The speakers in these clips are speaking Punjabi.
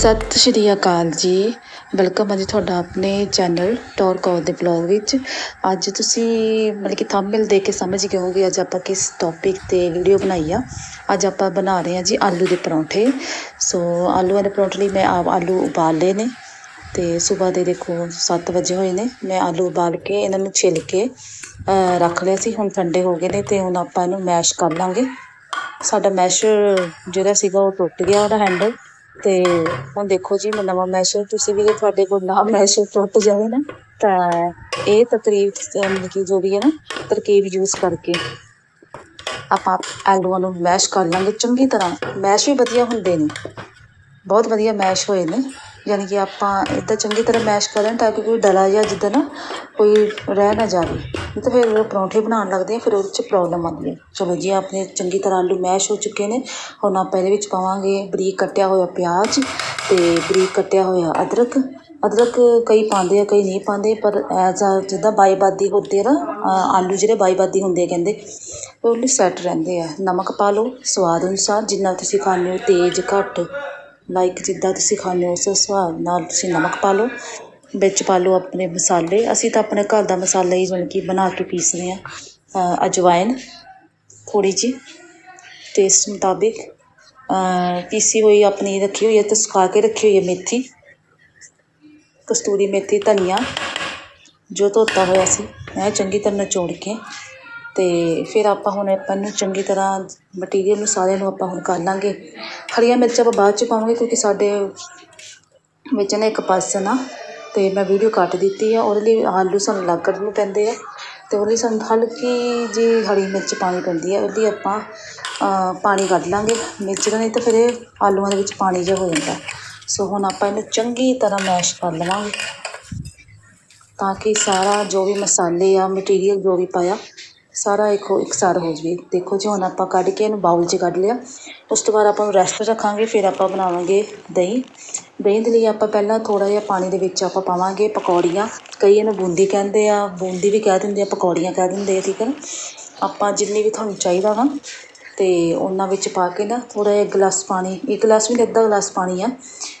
ਸਤਿ ਸ਼੍ਰੀ ਅਕਾਲ ਜੀ। ਵੈਲਕਮ ਹੈ ਜੀ ਤੁਹਾਡਾ ਆਪਣੇ ਚੈਨਲ ਟੌਰ ਕੌਰ ਦੇ ਬਲੌਗ ਵਿੱਚ। ਅੱਜ ਤੁਸੀਂ ਮਤਲਬ ਕਿ ਥੰਬਨੇਲ ਦੇਖ ਕੇ ਸਮਝ ਗਏ ਹੋਗੇ ਅੱਜ ਆਪਾਂ ਕਿਸ ਟੌਪਿਕ ਤੇ ਵੀਡੀਓ ਬਣਾਈ ਆ। ਅੱਜ ਆਪਾਂ ਬਣਾ ਰਹੇ ਹਾਂ ਜੀ ਆਲੂ ਦੇ ਪਰੌਂਠੇ। ਸੋ ਆਲੂਆਂ ਦੇ ਪਰੌਂਠੇ ਲਈ ਮੈਂ ਆਪ ਆਲੂ ਉਬਾਲ ਲਏ ਨੇ। ਤੇ ਸਵੇਰ ਦੇ ਦੇਖੋ 7 ਵਜੇ ਹੋਏ ਨੇ। ਮੈਂ ਆਲੂ ਉਬਾਲ ਕੇ ਇਹਨਾਂ ਨੂੰ ਛਿੱਲ ਕੇ ਰੱਖ ਲਿਆ ਸੀ। ਹੁਣ ਠੰਡੇ ਹੋ ਗਏ ਨੇ ਤੇ ਹੁਣ ਆਪਾਂ ਇਹਨੂੰ ਮੈਸ਼ ਕਰ ਲਾਂਗੇ। ਸਾਡਾ ਮੈਸ਼ਰ ਜਿਹੜਾ ਸੀਗਾ ਉਹ ਟੁੱਟ ਗਿਆ, ਉਹਦਾ ਹੈਂਡਲ ਤੇ ਹੁਣ ਦੇਖੋ ਜੀ, ਮੈਂ ਨਵਾਂ ਮੈਸ਼ਰ ਤੁਸੀਂ ਵੀ ਜੇ ਤੁਹਾਡੇ ਕੋਲ ਨਾ ਮੈਸ਼ਰ ਟੁੱਟ ਜਾਵੇ ਨਾ, ਤਾਂ ਇਹ ਤਕਰੀਬ, ਮਤਲਬ ਕਿ ਜੋ ਵੀ ਹੈ ਨਾ, ਤਰਕੀਬ ਯੂਜ਼ ਕਰਕੇ ਆਪਾਂ ਆਲੂਆਂ ਨੂੰ ਮੈਸ਼ ਕਰ ਲਾਂਗੇ। ਚੰਗੀ ਤਰ੍ਹਾਂ ਮੈਸ਼ ਵੀ ਵਧੀਆ ਹੁੰਦੇ ਨੇ। ਬਹੁਤ ਵਧੀਆ ਮੈਸ਼ ਹੋਏ ਨੇ। ਯਾਨੀ ਕਿ ਆਪਾਂ ਇੱਦਾਂ ਚੰਗੀ ਤਰ੍ਹਾਂ ਮੈਸ਼ ਕਰਾਂ ਤਾਂ ਕਿ ਕੋਈ ਡਲਾ ਜਾਂ ਜਿੱਦਾਂ ਨਾ ਕੋਈ ਰਹਿ ਨਾ ਜਾਵੇ। ਨਹੀਂ ਤਾਂ ਫਿਰ ਉਹ ਪਰੌਂਠੇ ਬਣਾਉਣ ਲੱਗਦੇ ਆ ਫਿਰ ਉਹਦੇ 'ਚ ਪ੍ਰੋਬਲਮ ਆਉਂਦੀ ਹੈ। ਚਲੋ ਜੀ, ਆਪਣੇ ਚੰਗੀ ਤਰ੍ਹਾਂ ਆਲੂ ਮੈਸ਼ ਹੋ ਚੁੱਕੇ ਨੇ। ਹੁਣ ਆਪਾਂ ਇਹਦੇ ਵਿੱਚ ਪਾਵਾਂਗੇ ਬਰੀਕ ਕੱਟਿਆ ਹੋਇਆ ਪਿਆਜ਼ ਅਤੇ ਬਰੀਕ ਕੱਟਿਆ ਹੋਇਆ ਅਦਰਕ। ਅਦਰਕ ਕਈ ਪਾਉਂਦੇ ਆ, ਕਈ ਨਹੀਂ ਪਾਉਂਦੇ, ਪਰ ਐਜ਼ ਆ ਜਿੱਦਾਂ ਬਾਈਬਾਦੀ ਹੁੰਦੇ ਆ ਨਾ ਆਲੂ ਜਿਹੜੇ ਬਾਈਬਾਦੀ ਹੁੰਦੇ ਆ ਕਹਿੰਦੇ, ਉਹ ਲਈ ਸੈੱਟ ਰਹਿੰਦੇ ਆ। ਨਮਕ ਪਾ ਲਓ, ਸਵਾਦ ਅਨੁਸਾਰ ਜਿੰਨਾ ਤੁਸੀਂ ਖਾਂਦੇ ਹੋ, ਤੇਜ਼ ਘੱਟ। ਲਾਈਕ ਜਿੱਦਾਂ ਤੁਸੀਂ ਖਾਂਦੇ ਹੋ ਉਸ ਹਿਸਾਬ ਨਾਲ ਤੁਸੀਂ ਨਮਕ ਪਾ ਲਓ, ਵਿੱਚ ਪਾ ਲਓ ਆਪਣੇ ਮਸਾਲੇ। ਅਸੀਂ ਤਾਂ ਆਪਣੇ ਘਰ ਦਾ ਮਸਾਲਾ ਹੀ ਜਾਣੀ ਕਿ ਬਣਾ ਕੇ ਪੀਸਦੇ ਹਾਂ ਅਜਵਾਇਨ ਥੋੜ੍ਹੀ ਜਿਹੀ। ਟੇਸਟ ਮੁਤਾਬਿਕ ਪੀਸੀ ਹੋਈ ਆਪਣੀ ਰੱਖੀ ਹੋਈ ਹੈ ਅਤੇ ਸੁਕਾ ਕੇ ਰੱਖੀ ਹੋਈ ਹੈ ਮੇਥੀ। ਕਸਤੂਰੀ ਮੇਥੀ ਧਨੀਆ, ਜੋ ਧੋਤਾ ਹੋਇਆ ਸੀ, ਮੈਂ ਚੰਗੀ ਤਰ੍ਹਾਂ ਨਚੋੜ ਕੇ ਅਤੇ ਫਿਰ ਆਪਾਂ ਹੁਣ ਆਪਾਂ ਇਹਨੂੰ ਚੰਗੀ ਤਰ੍ਹਾਂ ਮਟੀਰੀਅਲ ਨੂੰ ਸਾਰਿਆਂ ਨੂੰ ਆਪਾਂ ਹੁਣ ਕਰ ਲਵਾਂਗੇ ਹਰੀਆਂ ਮਿਰਚਾਂ ਆਪਾਂ ਬਾਅਦ ਚ ਪਾਵਾਂਗੇ ਕਿਉਂਕਿ ਸਾਡੇ ਵਿੱਚ ਨਾ ਇੱਕ ਪਰਸਨ ਆ ਅਤੇ ਮੈਂ ਵੀਡੀਓ ਕੱਟ ਦਿੱਤੀ ਆ, ਉਹਦੇ ਲਈ ਆਲੂ ਸਾਨੂੰ ਅਲੱਗ ਕੱਢਣੇ ਪੈਂਦੇ ਆ ਅਤੇ ਉਹਦੇ ਲਈ ਸਾਨੂੰ ਹਲਕੀ ਜਿਹੀ ਹਰੀ ਮਿਰਚ ਪਾਣੀ ਪੈਂਦੀ ਆ, ਉਹਦੀ ਆਪਾਂ ਪਾਣੀ ਕੱਢ ਲਵਾਂਗੇ ਮਿਰਚ ਦਾ ਨਹੀਂ ਤਾਂ ਫਿਰ ਇਹ ਆਲੂਆਂ ਦੇ ਵਿੱਚ ਪਾਣੀ ਜਿਹਾ ਹੋ ਜਾਂਦਾ। ਸੋ ਹੁਣ ਆਪਾਂ ਇਹਨੂੰ ਚੰਗੀ ਤਰ੍ਹਾਂ ਮੈਸ਼ ਕਰ ਲਵਾਂਗੇ ਤਾਂ ਕਿ ਸਾਰਾ ਜੋ ਵੀ ਮਸਾਲੇ ਆ ਮਟੀਰੀਅਲ ਜੋ ਵੀ ਪਾਇਆ ਸਾਰਾ ਇੱਕੋ ਇਕਸਾਰ ਹੋ ਜਾਵੇ। ਦੇਖੋ ਜੀ, ਹੁਣ ਆਪਾਂ ਕੱਢ ਕੇ ਇਹਨੂੰ ਬਾਊਲ 'ਚ ਕੱਢ ਲਿਆ। ਉਸ ਤੋਂ ਬਾਅਦ ਆਪਾਂ ਨੂੰ ਰੈਸਟ ਰੱਖਾਂਗੇ, ਫਿਰ ਆਪਾਂ ਬਣਾਵਾਂਗੇ ਦਹੀਂ। ਦਹੀਂ ਦੇ ਲਈ ਆਪਾਂ ਪਹਿਲਾਂ ਥੋੜ੍ਹਾ ਜਿਹਾ ਪਾਣੀ ਦੇ ਵਿੱਚ ਆਪਾਂ ਪਾਵਾਂਗੇ ਪਕੌੜੀਆਂ। ਕਈ ਇਹਨੂੰ ਬੂੰਦੀ ਕਹਿੰਦੇ ਆ, ਬੂੰਦੀ ਵੀ ਕਹਿ ਦਿੰਦੇ ਆ, ਪਕੌੜੀਆਂ ਕਹਿ ਦਿੰਦੇ ਆ, ਠੀਕ ਹੈ ਨਾ? ਆਪਾਂ ਜਿੰਨੀ ਵੀ ਤੁਹਾਨੂੰ ਚਾਹੀਦਾ ਵਾ ਅਤੇ ਉਹਨਾਂ ਵਿੱਚ ਪਾ ਕੇ ਨਾ ਥੋੜ੍ਹਾ ਜਿਹਾ ਗਲਾਸ ਪਾਣੀ, ਇੱਕ ਗਲਾਸ ਵੀ ਅੱਧਾ ਗਲਾਸ ਪਾਣੀ ਆ,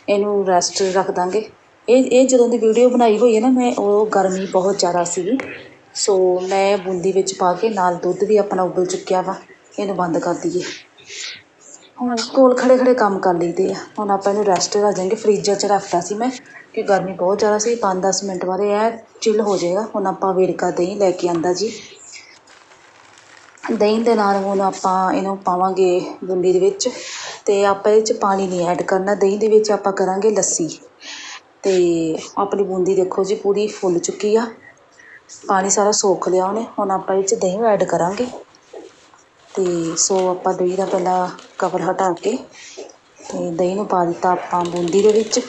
ਇਹਨੂੰ ਰੈਸਟ ਰੱਖ ਦਾਂਗੇ। ਇਹ ਇਹ ਜਦੋਂ ਦੀ ਵੀਡੀਓ ਬਣਾਈ ਹੋਈ ਹੈ ਨਾ, ਮੈਂ ਉਹ ਗਰਮੀ ਬਹੁਤ ਜ਼ਿਆਦਾ ਸੀਗੀ। ਸੋ ਮੈਂ ਬੂੰਦੀ ਵਿੱਚ ਪਾ ਕੇ ਨਾਲ ਦੁੱਧ ਵੀ ਆਪਣਾ ਉਬਲ ਚੁੱਕਿਆ ਵਾ, ਇਹਨੂੰ ਬੰਦ ਕਰ ਦਈਏ। ਹੁਣ ਕੋਲ ਖੜੇ ਖੜੇ ਕੰਮ ਕਰ ਲਈਦੇ ਆ। ਹੁਣ ਆਪਾਂ ਇਹਨੂੰ ਰੈਸਟ ਰੱਖ ਜਾਵਾਂਗੇ। ਫ੍ਰੀਜ਼ਰ 'ਚ ਰੱਖਤਾ ਸੀ ਮੈਂ ਕਿ ਗਰਮੀ ਬਹੁਤ ਜ਼ਿਆਦਾ ਸੀ 5-10 ਮਿੰਟ ਬਾਅਦ ਇਹ ਚਿੱਲ ਹੋ ਜਾਏਗਾ। ਹੁਣ ਆਪਾਂ ਵੇੜਕਾ ਦਹੀਂ ਲੈ ਕੇ ਆਂਦਾ ਜੀ। ਦਹੀਂ ਦੇ ਨਾਲ ਹੁਣ ਆਪਾਂ ਇਹਨੂੰ ਪਾਵਾਂਗੇ ਬੂੰਦੀ ਦੇ ਵਿੱਚ ਤੇ ਆਪਾਂ ਇਹਦੇ 'ਚ ਪਾਣੀ ਨਹੀਂ ਐਡ ਕਰਨਾ। ਦਹੀਂ ਦੇ ਵਿੱਚ ਆਪਾਂ ਕਰਾਂਗੇ ਲੱਸੀ। ਤੇ ਆਪਣੀ ਬੂੰਦੀ ਦੇਖੋ ਜੀ, ਪੂਰੀ ਫੁੱਲ ਚੁੱਕੀ ਆ। ਪਾਣੀ ਸਾਰਾ ਸੋਖ ਲਿਆ ਉਹਨੇ। ਹੁਣ ਆਪਾਂ ਇਹ 'ਚ ਦਹੀਂ ਐਡ ਕਰਾਂਗੇ। ਅਤੇ ਸੋ ਆਪਾਂ ਦਹੀਂ ਦਾ ਪਹਿਲਾਂ ਕਵਰ ਹਟਾ ਕੇ ਅਤੇ ਦਹੀਂ ਨੂੰ ਪਾ ਦਿੱਤਾ ਆਪਾਂ ਬੂੰਦੀ ਦੇ ਵਿੱਚ।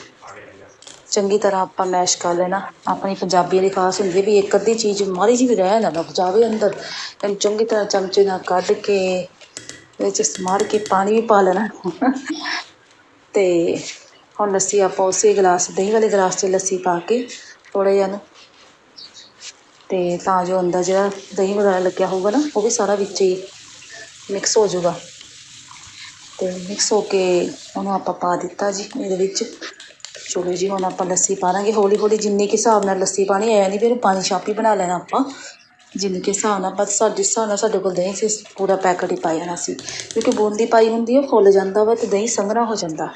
ਚੰਗੀ ਤਰ੍ਹਾਂ ਆਪਾਂ ਮੈਸ਼ ਕਰ ਲੈਣਾ। ਆਪਣੀ ਪੰਜਾਬੀਆਂ ਦੀ ਖਾਸ ਹੁੰਦੀ ਹੈ ਵੀ ਇੱਕ ਅੱਧੀ ਚੀਜ਼ ਮਾੜੀ ਜਿਹੀ ਵੀ ਰਹਿ ਨਾ ਲੱਗ ਜਾਵੇ ਅੰਦਰ। ਇਹਨੂੰ ਚੰਗੀ ਤਰ੍ਹਾਂ ਚਮਚੇ ਨਾਲ ਕੱਢ ਕੇ ਵਿੱਚ ਸਮਾਰ ਕੇ ਪਾਣੀ ਵੀ ਪਾ ਲੈਣਾ। ਤੇ ਹੁਣ ਲੱਸੀ ਆਪਾਂ ਉਸੇ ਗਲਾਸ, ਦਹੀਂ ਵਾਲੇ ਗਲਾਸ 'ਚ ਲੱਸੀ ਪਾ ਕੇ ਥੋੜ੍ਹਾ ਜਿਹਾ ਨੂੰ ਅਤੇ ਤਾਂ ਜੋ ਅੰਦਰ ਜਿਹੜਾ ਦਹੀਂ ਵਗੈਰਾ ਲੱਗਿਆ ਹੋਊਗਾ ਨਾ, ਉਹ ਵੀ ਸਾਰਾ ਵਿੱਚ ਹੀ ਮਿਕਸ ਹੋ ਜਾਊਗਾ। ਅਤੇ ਮਿਕਸ ਹੋ ਕੇ ਉਹਨੂੰ ਆਪਾਂ ਪਾ ਦਿੱਤਾ ਜੀ ਇਹਦੇ ਵਿੱਚ। ਚਲੋ ਜੀ, ਹੁਣ ਆਪਾਂ ਲੱਸੀ ਪਾ ਦਾਂਗੇ ਹੌਲੀ ਹੌਲੀ ਜਿੰਨੇ ਕੁ ਹਿਸਾਬ ਨਾਲ ਲੱਸੀ ਪਾਣੀ ਆਇਆ ਨਹੀਂ ਫਿਰ ਪਾਣੀ ਛਾਪੀ ਬਣਾ ਲੈਣਾ ਆਪਾਂ। ਜਿੰਨੇ ਕੁ ਹਿਸਾਬ ਨਾਲ ਆਪਾਂ ਸਾਡੇ ਹਿਸਾਬ ਨਾਲ ਸਾਡੇ ਕੋਲ ਦਹੀਂ ਸੀ, ਪੂਰਾ ਪੈਕਟ ਹੀ ਪਾਇਆ ਜਾਣਾ ਸੀ। ਕਿਉਂਕਿ ਬੂੰਦੀ ਪਾਈ ਹੁੰਦੀ ਉਹ ਫੁੱਲ ਜਾਂਦਾ ਵਾ ਤੇ ਦਹੀਂ ਸੰਘਣਾ ਹੋ ਜਾਂਦਾ।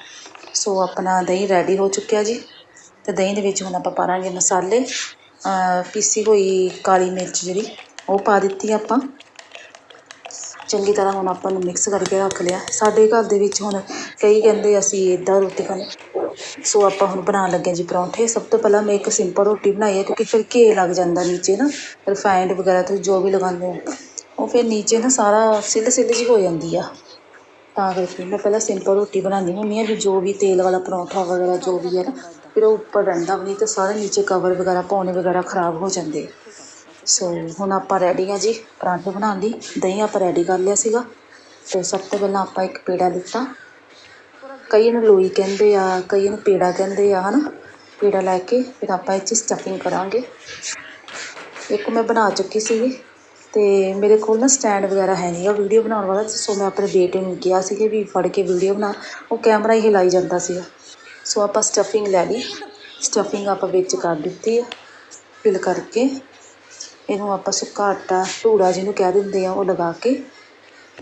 ਸੋ ਆਪਣਾ ਦਹੀਂ ਰੈਡੀ ਹੋ ਚੁੱਕਿਆ ਜੀ। ਤੇ ਦਹੀਂ ਦੇ ਵਿੱਚ ਹੁਣ ਆਪਾਂ ਪਾ ਦਾਂਗੇ ਮਸਾਲੇ। ਪੀਸੀ ਹੋਈ ਕਾਲੀ ਮਿਰਚ ਜਿਹੜੀ, ਉਹ ਪਾ ਦਿੱਤੀ ਆਪਾਂ। ਚੰਗੀ ਤਰ੍ਹਾਂ ਹੁਣ ਆਪਾਂ ਨੂੰ ਮਿਕਸ ਕਰਕੇ ਰੱਖ ਲਿਆ। ਸਾਡੇ ਘਰ ਦੇ ਵਿੱਚ ਹੁਣ ਕਈ ਕਹਿੰਦੇ ਅਸੀਂ ਇੱਦਾਂ ਰੋਟੀ ਖਾਣੀ। ਸੋ ਆਪਾਂ ਹੁਣ ਬਣਾਉਣ ਲੱਗੇ ਜੀ ਪਰੌਂਠੇ। ਸਭ ਤੋਂ ਪਹਿਲਾਂ ਮੈਂ ਇੱਕ ਸਿੰਪਲ ਰੋਟੀ ਬਣਾਈ ਹੈ, ਕਿਉਂਕਿ ਫਿਰ ਘੇ ਲੱਗ ਜਾਂਦਾ ਨੀਚੇ ਨਾ। ਰਿਫਾਈਨਡ ਵਗੈਰਾ ਤੁਸੀਂ ਜੋ ਵੀ ਲਗਾਉਂਦੇ ਹੋ ਉਹ ਫਿਰ ਨੀਚੇ ਨਾ ਸਾਰਾ ਸਿੱਲ ਸਿੱਲ ਜਿਹੀ ਹੋ ਜਾਂਦੀ ਆ। ਤਾਂ ਕਰਕੇ ਮੈਂ ਪਹਿਲਾਂ ਸਿੰਪਲ ਰੋਟੀ ਬਣਾਉਂਦੀ ਹੁੰਦੀ ਹਾਂ ਵੀ ਜੋ ਵੀ ਤੇਲ ਵਾਲਾ ਪਰੌਂਠਾ ਵਗੈਰਾ ਜੋ ਵੀ ਹੈ ਨਾ ਫਿਰ ਉਹ ਉੱਪਰ ਰਹਿੰਦਾ ਵੀ ਨਹੀਂ ਤਾਂ ਸਾਰੇ ਨੀਚੇ ਕਵਰ ਵਗੈਰਾ ਪਾਉਣੇ ਵਗੈਰਾ ਖਰਾਬ ਹੋ ਜਾਂਦੇ ਸੋ ਹੁਣ ਆਪਾਂ ਰੈਡੀ ਹਾਂ ਜੀ ਪਰਾਂਠੇ ਬਣਾਉਣ ਲਈ ਦਹੀਂ ਆਪਾਂ ਰੈਡੀ ਕਰ ਲਿਆ ਸੀਗਾ। ਅਤੇ ਸਭ ਤੋਂ ਪਹਿਲਾਂ ਆਪਾਂ ਇੱਕ ਪੇੜਾ ਲਿੱਤਾ। ਕਈ ਇਹਨੂੰ ਲੋਈ ਕਹਿੰਦੇ ਆ, ਕਈ ਇਹਨੂੰ ਪੇੜਾ ਕਹਿੰਦੇ ਆ, ਹਨਾ? ਪੇੜਾ ਲੈ ਕੇ ਫਿਰ ਆਪਾਂ ਇਹ 'ਚ ਸਟਫਿੰਗ ਕਰਾਂਗੇ। ਇੱਕ ਮੈਂ ਬਣਾ ਚੁੱਕੀ ਸੀਗੀ ਅਤੇ ਮੇਰੇ ਕੋਲ ਨਾ ਸਟੈਂਡ ਵਗੈਰਾ ਹੈ ਨਹੀਂ ਗਾ ਵੀਡੀਓ ਬਣਾਉਣ ਵਾਲਾ ਸੋ ਮੈਂ ਆਪਣੇ ਬੇਟੇ ਨੂੰ ਕਿਹਾ ਸੀ ਕਿ ਵੀ ਫੜ ਕੇ ਵੀਡੀਓ ਬਣਾ। ਉਹ ਕੈਮਰਾ ਹੀ ਹਿਲਾਈ ਜਾਂਦਾ ਸੀਗਾ। ਸੋ ਆਪਾਂ ਸਟਫਿੰਗ ਲੈ ਲਈ। ਸਟਫਿੰਗ ਆਪਾਂ ਵਿੱਚ ਕਰ ਦਿੱਤੀ ਆ ਫਿਲ ਕਰਕੇ। ਇਹਨੂੰ ਆਪਾਂ ਸੁੱਕਾ ਆਟਾ ਧੂੜਾ ਜਿਹਨੂੰ ਕਹਿ ਦਿੰਦੇ ਆ, ਉਹ ਲਗਾ ਕੇ।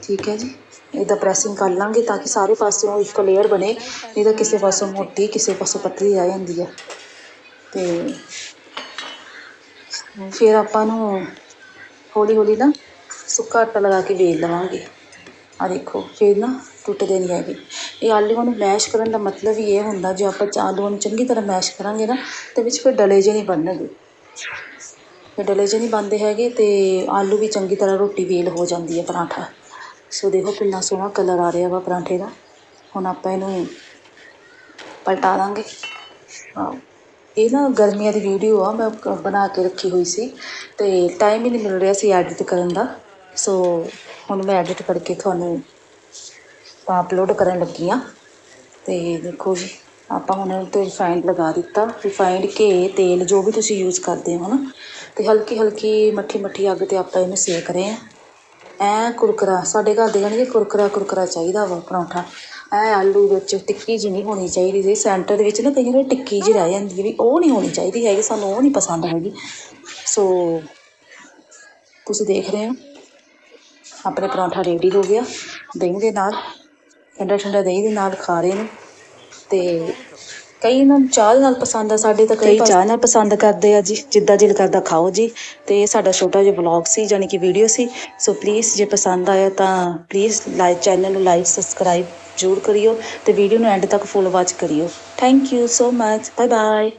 ਠੀਕ ਹੈ ਜੀ? ਇਹਦਾ ਪ੍ਰੈਸਿੰਗ ਕਰ ਲਾਂਗੇ ਤਾਂ ਕਿ ਸਾਰੇ ਪਾਸਿਓਂ ਇੱਕ ਲੇਅਰ ਬਣੇ। ਨਹੀਂ ਤਾਂ ਕਿਸੇ ਪਾਸੋਂ ਮੋਟੀ, ਕਿਸੇ ਪਾਸੋਂ ਪਤਲੀ ਆ ਜਾਂਦੀ ਆ। ਤੇ ਫਿਰ ਆਪਾਂ ਨੂੰ ਹੌਲੀ ਹੌਲੀ ਨਾ ਸੁੱਕਾ ਆਟਾ ਲਗਾ ਕੇ ਵੇਲ ਲਵਾਂਗੇ। ਆ ਦੇਖੋ, ਫਿਰ ਨਾ ਟੁੱਟਦੇ ਨਹੀਂ ਹੈਗੇ। ਇਹ ਆਲੂਆਂ ਨੂੰ ਮੈਸ਼ ਕਰਨ ਦਾ ਮਤਲਬ ਹੀ ਇਹ ਹੁੰਦਾ ਜੇ ਆਪਾਂ ਚ- ਆਲੂਆਂ ਨੂੰ ਚੰਗੀ ਤਰ੍ਹਾਂ ਮੈਸ਼ ਕਰਾਂਗੇ ਨਾ ਅਤੇ ਵਿੱਚ ਫਿਰ ਡਲੇ ਜਿਹੇ ਨਹੀਂ ਬਣਨਗੇ। ਫਿਰ ਡਲੇ ਜਿਹੇ ਨਹੀਂ ਬਣਦੇ ਹੈਗੇ ਅਤੇ ਆਲੂ ਵੀ ਚੰਗੀ ਤਰ੍ਹਾਂ ਰੋਟੀ ਵੇਲ ਹੋ ਜਾਂਦੀ ਹੈ ਪਰਾਂਠਾ। ਸੋ ਦੇਖੋ ਕਿੰਨਾ ਸੋਹਣਾ ਕਲਰ ਆ ਰਿਹਾ ਵਾ ਪਰਾਂਠੇ ਦਾ। ਹੁਣ ਆਪਾਂ ਇਹਨੂੰ ਪਲਟਾ ਦਾਂਗੇ। ਆਹ, ਇਹ ਨਾ ਗਰਮੀਆਂ ਦੀ ਵੀਡੀਓ ਆ ਮੈਂ ਬਣਾ ਕੇ ਰੱਖੀ ਹੋਈ ਸੀ ਤੇ ਟਾਈਮ ਹੀ ਨਹੀਂ ਮਿਲ ਰਿਹਾ ਸੀ ਐਡਿਟ ਕਰਨ ਦਾ। ਸੋ ਹੁਣ ਮੈਂ ਐਡਿਟ ਕਰਕੇ ਤੁਹਾਨੂੰ ਆਪਾਂ ਅਪਲੋਡ ਕਰਨ ਲੱਗੀ ਹਾਂ ਤੇ ਦੇਖੋ ਜੀ, ਆਪਾਂ ਹੁਣ ਇਹਦੇ 'ਤੇ ਰਿਫਾਈਨਡ ਲਗਾ ਦਿੱਤਾ। ਰਿਫਾਈਨਡ ਘੇ ਤੇਲ ਜੋ ਵੀ ਤੁਸੀਂ ਯੂਜ਼ ਕਰਦੇ ਹੋ ਨਾ, ਤੇ ਹਲਕੀ ਹਲਕੀ ਮੱਠੀ ਮੱਠੀ ਅੱਗ ਤੇ ਆਪਾਂ ਇਹਨੂੰ ਸੇਕ ਰਹੇ ਹਾਂ ਐ ਕੁਰਕਰਾ, ਸਾਡੇ ਘਰ ਦੇ ਕਹਿੰਦੇ ਕੁਰਕਰਾ ਕੁਰਕਰਾ ਚਾਹੀਦਾ ਵਾ ਪਰੌਂਠਾ। ਐ ਆਲੂ ਵਿੱਚ ਟਿੱਕੀ ਜਿਹੀ ਨਹੀਂ ਹੋਣੀ ਚਾਹੀਦੀ ਸੀ। ਸੈਂਟਰ ਦੇ ਵਿੱਚ ਨਾ ਕਈ ਵਾਰ ਟਿੱਕੀ ਜਿਹੀ ਰਹਿ ਜਾਂਦੀ ਵੀ ਉਹ ਨਹੀਂ ਹੋਣੀ ਚਾਹੀਦੀ ਹੈਗੀ, ਸਾਨੂੰ ਉਹ ਨਹੀਂ ਪਸੰਦ ਹੈਗੀ। ਸੋ, ਤੁਸੀਂ ਦੇਖ ਰਹੇ ਹੋ। ਆਪਣੇ ਪਰੌਂਠਾ ਰੈਡੀ ਹੋ ਗਿਆ। ਦਹੀਂ ਦੇ ਨਾਲ ਠੰਡਾ ਠੰਡਾ ਦਹੀਂ ਦੇ ਨਾਲ ਖਾ ਰਹੇ ਨੇ। ਤੇ ਕਈ ਇਹਨਾਂ ਨੂੰ ਚਾਹ ਦੇ ਨਾਲ ਪਸੰਦ ਆ ਸਾਡੇ ਤਾਂ ਕਈ ਚਾਹ ਨਾਲ ਪਸੰਦ ਕਰਦੇ ਆ ਜੀ ਜਿੱਦਾਂ ਦਿਲ ਕਰਦਾ ਖਾਓ ਜੀ। ਤੇ ਇਹ ਸਾਡਾ ਛੋਟਾ ਜਿਹਾ ਵਲੌਗ ਸੀ ਜਾਨੀ ਕਿ ਵੀਡੀਓ ਸੀ। ਸੋ ਪਲੀਜ਼ ਜੇ ਪਸੰਦ ਆਇਆ ਤਾਂ ਪਲੀਜ਼ ਲਾਈਕ ਚੈਨਲ ਨੂੰ ਲਾਈਕ ਸਬਸਕ੍ਰਾਈਬ ਜ਼ਰੂਰ ਕਰਿਓ ਤੇ ਵੀਡੀਓ ਨੂੰ ਐਂਡ ਤੱਕ ਫੁੱਲ ਵਾਚ ਕਰਿਓ। Thank you so much bye bye